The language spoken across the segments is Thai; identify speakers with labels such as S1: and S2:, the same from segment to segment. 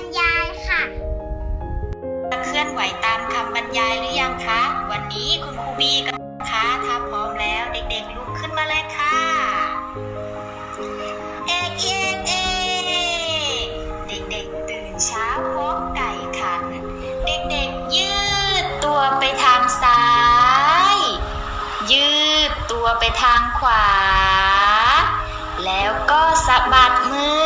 S1: รยายค่ะ
S2: เคลื่อนไหวตามคำบรรยายหรือยังคะ วันนี้คุณครูบีกับค้าถ้าพร้อมแล้วเด็กๆลุกขึ้นมาเลยค่ะ เอกเอกเอกเด็กๆตื่นเช้าพร้อมไก่ขัน เด็กๆยืดตัวไปทางซ้าย ยืดตัวไปทางขวา แล้วก็สะบัดมือ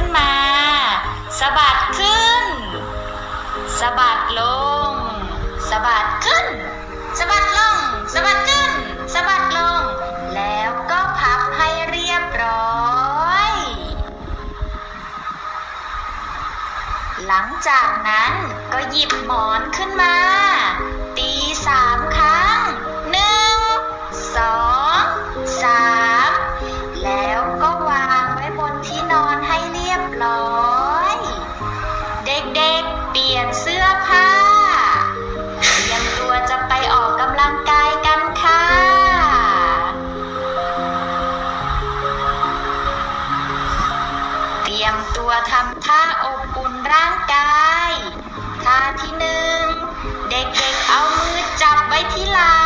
S2: ขึ้นมาสะบัดขึ้นสะบัดลงสะบัดขึ้นสะบัดลงสะบัดขึ้นสะบัดลง แล้วก็พับให้เรียบร้อย หลังจากนั้นก็หยิบหมอนขึ้นมา เปลี่ยนเสื้อผ้า เตรียมตัวจะไปออกกำลังกายกันค่ะ เตรียมตัวทำท่าอบอุ่นร่างกาย ท่าที่หนึ่ง เด็กๆเอามือจับไว้ที่ไหล่